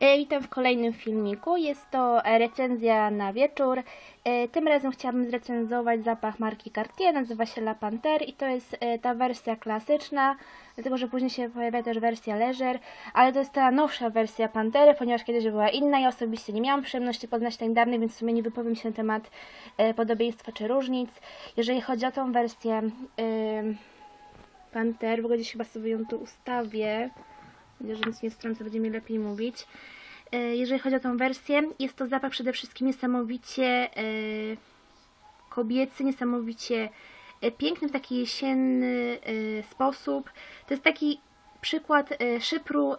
E, Witam w kolejnym filmiku. Jest to e, recenzja na wieczór. E, Tym razem chciałabym zrecenzować zapach marki Cartier, nazywa się La Panthère i to jest ta wersja klasyczna, dlatego że później się pojawia też wersja Leisure, ale to jest ta nowsza wersja Pantery, ponieważ kiedyś była inna. Ja osobiście nie miałam przyjemności poznać tej dawnej, więc w sumie nie wypowiem się na temat podobieństwa czy różnic. Jeżeli chodzi o tą wersję ym, Panther, w ogóle gdzieś chyba sobie ją tu ustawię. Widzę, że nic nie strącę, będzie mi lepiej mówić. E, Jeżeli chodzi o tą wersję, jest to zapach przede wszystkim niesamowicie e, kobiecy, niesamowicie e, piękny, w taki jesienny sposób. To jest taki przykład szypru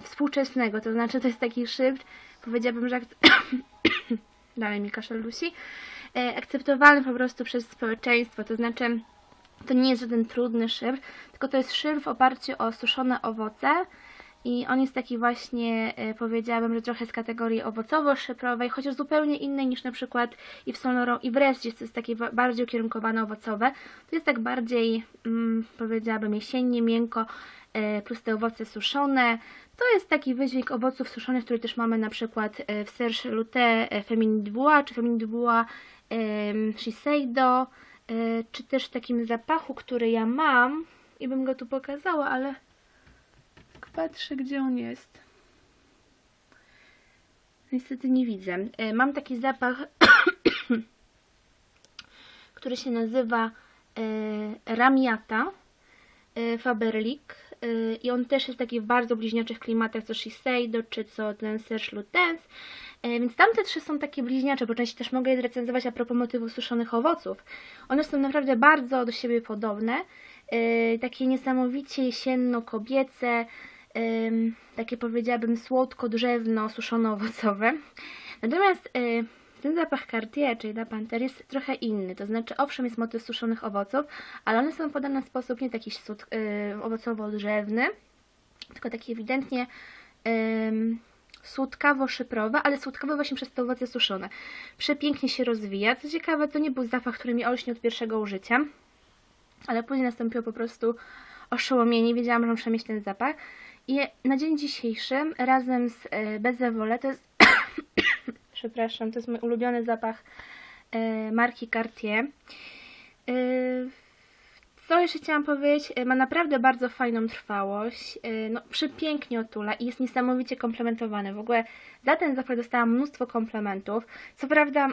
współczesnego, to znaczy to jest taki szypr, powiedziałabym, że dalej mi kaszel dusi, akceptowalny po prostu przez społeczeństwo, to znaczy to nie jest żaden trudny szyfr, tylko to jest szyfr w oparciu o suszone owoce i on jest taki właśnie, e, powiedziałabym, że trochę z kategorii owocowo-szyfrowej, chociaż zupełnie innej niż na przykład i w Sonoro i w Resdzie, to jest takie bardziej ukierunkowane owocowe. To jest tak bardziej, mm, powiedziałabym, jesiennie, miękko, e, plus te owoce suszone. To jest taki wydźwięk owoców suszonych, który też mamy na przykład e, w Serge Luté e, Féminine du Bois, czy Féminine du Bois em, Shiseido, czy też w takim zapachu, który ja mam i bym go tu pokazała, ale patrzę, gdzie on jest. Niestety nie widzę. E, Mam taki zapach, który się nazywa e, Ramiata e, Faberlic i on też jest taki w bardzo bliźniaczych klimatach co Shiseido czy co ten Serge Lutens. Więc tamte trzy są takie bliźniacze, bo częściej też mogę je zrecenzować a propos motywów suszonych owoców. One są naprawdę bardzo do siebie podobne. Takie niesamowicie jesienno-kobiece, em, takie powiedziałabym słodko-drzewno, suszono-owocowe. Natomiast e, ten zapach Cartier, czyli La Panthère, jest trochę inny. To znaczy, owszem, jest motyw suszonych owoców, ale one są podane w sposób nie taki słod- e, owocowo-drzewny, tylko taki ewidentnie em, słodkawo-szyprowy, ale słodkawy właśnie przez te owoce suszone. Przepięknie się rozwija. Co ciekawe, to nie był zapach, który mi olśnił od pierwszego użycia, ale później nastąpiło po prostu oszołomienie. Wiedziałam, że muszę mieć ten zapach. I na dzień dzisiejszy razem z e, Bezewole, to jest przepraszam, to jest mój ulubiony zapach e, marki Cartier. E, co jeszcze chciałam powiedzieć? E, Ma naprawdę bardzo fajną trwałość. E, No, przepięknie otula i jest niesamowicie komplementowany. W ogóle za ten zapach dostałam mnóstwo komplementów. Co prawda,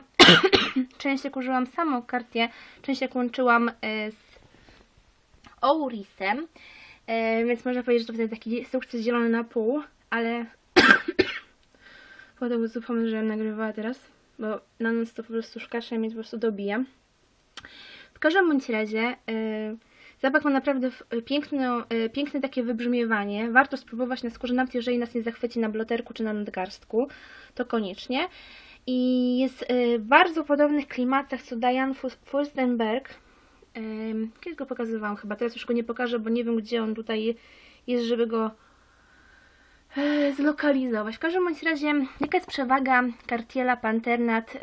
część jak użyłam samą Cartier, część jak łączyłam e, z Ourisem. E, więc można powiedzieć, że to wtedy taki sukces zielony na pół, ale potem po pomysł, że nagrywała teraz, bo na noc to po prostu już kaszę mieć po prostu dobijam. W każdym bądź razie e, zapach ma naprawdę piękne, e, piękne takie wybrzmiewanie. Warto spróbować na skórze, nawet jeżeli nas nie zachwyci na bloterku czy na nadgarstku, to koniecznie. I jest e, w bardzo podobnych klimatach co Diane Furstenberg. Em, Kiedyś go pokazywałam chyba, teraz już go nie pokażę, bo nie wiem gdzie on tutaj jest, żeby go e, zlokalizować. W każdym bądź razie, jaka jest przewaga Cartiera Panther nad,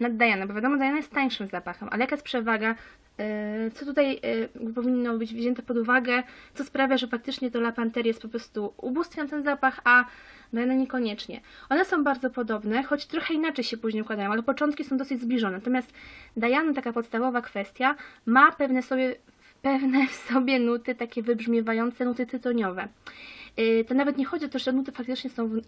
nad Diana? Bo wiadomo, Diana jest tańszym zapachem, ale jaka jest przewaga? E, Co tutaj e, powinno być wzięte pod uwagę? Co sprawia, że faktycznie to La Panther jest po prostu ubóstwiam ten zapach, a Diana niekoniecznie. One są bardzo podobne, choć trochę inaczej się później układają, ale początki są dosyć zbliżone. Natomiast Diana, taka podstawowa kwestia, ma pewne sobie pewne w sobie nuty takie wybrzmiewające, nuty tytoniowe. Yy, To nawet nie chodzi o to, że nuty faktycznie są w, yy,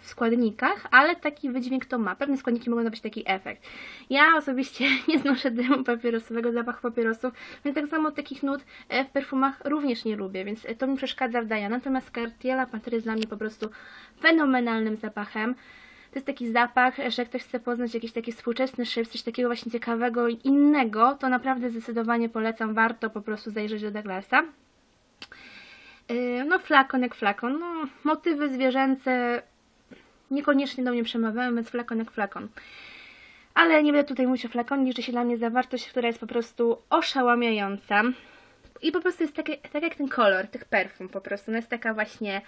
w składnikach, ale taki wydźwięk to ma. Pewne składniki mogą dawać taki efekt. Ja osobiście nie znoszę dymu papierosowego, zapachu papierosów, więc tak samo takich nut e, w perfumach również nie lubię, więc to mi przeszkadza w Diana. Natomiast Cartier La jest dla mnie po prostu fenomenalnym zapachem. To jest taki zapach, że jak ktoś chce poznać jakiś taki współczesny szyb, coś takiego właśnie ciekawego i innego, to naprawdę zdecydowanie polecam, warto po prostu zajrzeć do Douglasa. Yy, No flakon jak flakon, no motywy zwierzęce niekoniecznie do mnie przemawiają, więc flakon jak flakon. Ale nie będę tutaj mówić o flakonie, liczy się dla mnie zawartość, która jest po prostu oszałamiająca. I po prostu jest takie, tak jak ten kolor tych perfum po prostu. Ona jest taka właśnie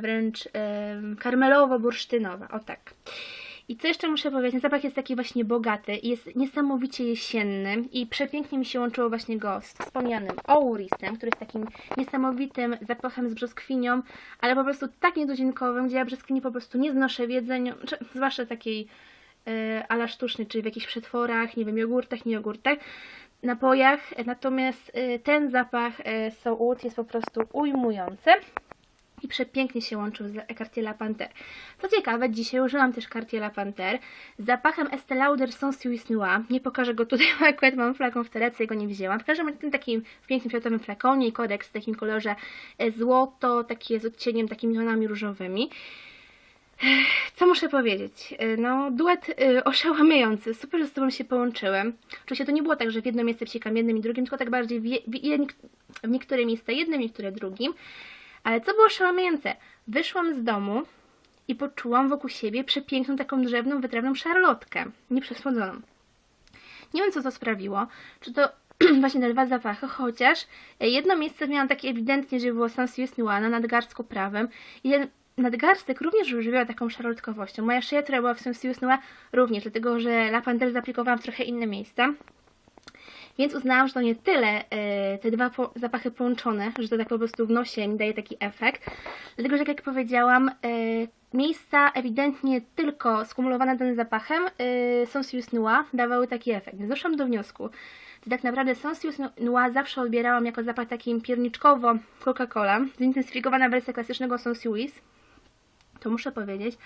wręcz e, karmelowo-bursztynowa, o tak. I co jeszcze muszę powiedzieć, ten zapach jest taki właśnie bogaty jest niesamowicie jesienny i przepięknie mi się łączyło właśnie go z wspomnianym ourisem, który jest takim niesamowitym zapachem z brzoskwinią, ale po prostu tak nietuzinkowym, gdzie ja brzoskwini po prostu nie znoszę w jedzeniu, zwłaszcza takiej e, ala sztucznej, czyli w jakichś przetworach, nie wiem, jogurtach, nie jogurtach, napojach, natomiast e, ten zapach e, So Oud jest po prostu ujmujący i przepięknie się łączył z Cartier La Panthère. Co ciekawe, dzisiaj użyłam też Cartier La Panthère z zapachem Estée Lauder Sans Suisse Noir. Nie pokażę go tutaj, bo akurat mam flakon w torebce i go nie wzięłam. W każdym razie tym takim pięknym fioletowym flakonie i kodeks w takim kolorze e, złoto, takie z odcieniem takimi tonami różowymi. Co muszę powiedzieć? E, No, duet e, oszałamiający. Super, że z Tobą się połączyłem. Oczywiście to nie było tak, że w jedno miejsce wsikam jednym i drugim, tylko tak bardziej w, w, w niektóre miejsca jednym, niektóre drugim. Ale co było oszałamiające? Wyszłam z domu i poczułam wokół siebie przepiękną, taką drzewną, wytrawną szarlotkę, nieprzesłodzoną. Nie wiem, co to sprawiło. Czy to właśnie te dwa zapachy, chociaż jedno miejsce miałam takie ewidentnie, że było Sans Noir na nadgarstku prawym i ten nadgarstek również żywiła taką szarlotkowością. Moja szyja, która była w Sans Noir również, dlatego że La Panthère zaaplikowałam w trochę inne miejsca. Więc uznałam, że to nie tyle e, te dwa zapachy połączone, że to tak po prostu w nosie mi daje taki efekt. Dlatego, że jak powiedziałam, e, miejsca ewidentnie tylko skumulowane danym zapachem e, Sans Noir dawały taki efekt. Więc doszłam do wniosku, że tak naprawdę Sans Noir zawsze odbierałam jako zapach takim pierniczkowo Coca-Cola, zintensyfikowana wersja klasycznego Sans to muszę powiedzieć,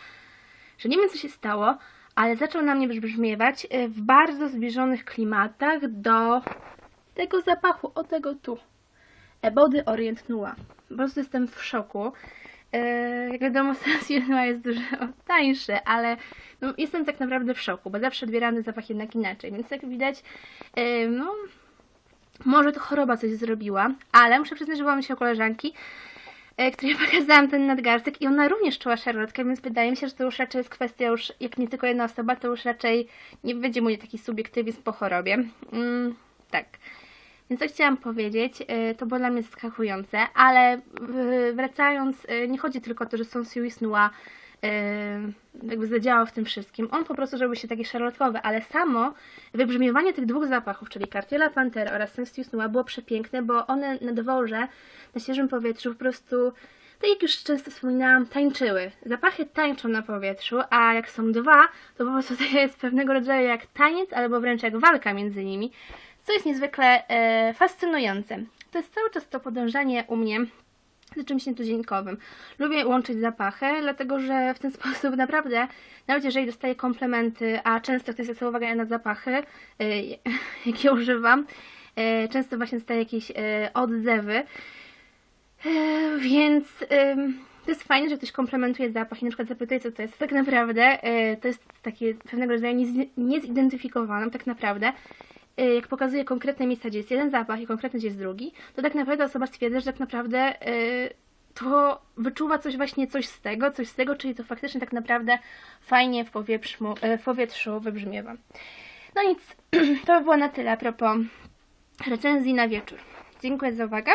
że nie wiem co się stało, ale zaczął na mnie brzmiewać y, w bardzo zbliżonych klimatach do tego zapachu, o tego tu. E, Body Orient Noir. Po prostu jestem w szoku. E, Jak wiadomo, Sans Noir jest dużo tańszy, ale no, jestem tak naprawdę w szoku, bo zawsze odbierany zapach jednak inaczej. Więc jak widać, e, no, może to choroba coś zrobiła, ale muszę przyznać, że byłam się o koleżanki, której pokazałam ten nadgarstek i ona również czuła szarlotkę, więc wydaje mi się, że to już raczej jest kwestia już, jak nie tylko jedna osoba, to już raczej nie będzie mój taki subiektywizm po chorobie. Mm, tak. Więc co chciałam powiedzieć, e, to było dla mnie zaskakujące, ale e, wracając, e, nie chodzi tylko o to, że Sans Noir e, jakby zadziałał w tym wszystkim. On po prostu zrobił się taki szarlotkowy, ale samo wybrzmiewanie tych dwóch zapachów, czyli Cartier La Panthère oraz Sans Noir było przepiękne, bo one na dworze, na świeżym powietrzu po prostu, tak jak już często wspominałam, tańczyły. Zapachy tańczą na powietrzu, a jak są dwa, to po prostu to jest pewnego rodzaju jak taniec, albo wręcz jak walka między nimi, co jest niezwykle e, fascynujące. To jest cały czas to podążanie u mnie za czymś nietuzinkowym. Lubię łączyć zapachy, dlatego że w ten sposób naprawdę, nawet jeżeli dostaję komplementy, a często ktoś zwraca uwagę na zapachy, y, jakie używam, y, często właśnie dostaję jakieś y, odzewy, y, więc y, to jest fajne, że ktoś komplementuje zapach i na przykład zapytuje, co to jest. Tak naprawdę y, to jest takie pewnego rodzaju niez- niezidentyfikowane, tak naprawdę jak pokazuje konkretne miejsca, gdzie jest jeden zapach i konkretnie gdzie jest drugi, to tak naprawdę osoba stwierdza, że tak naprawdę y, to wyczuwa coś właśnie, coś z tego, coś z tego, czyli to faktycznie tak naprawdę fajnie w powietrzu, y, w powietrzu wybrzmiewa. No nic, to by było na tyle a propos recenzji na wieczór. Dziękuję za uwagę.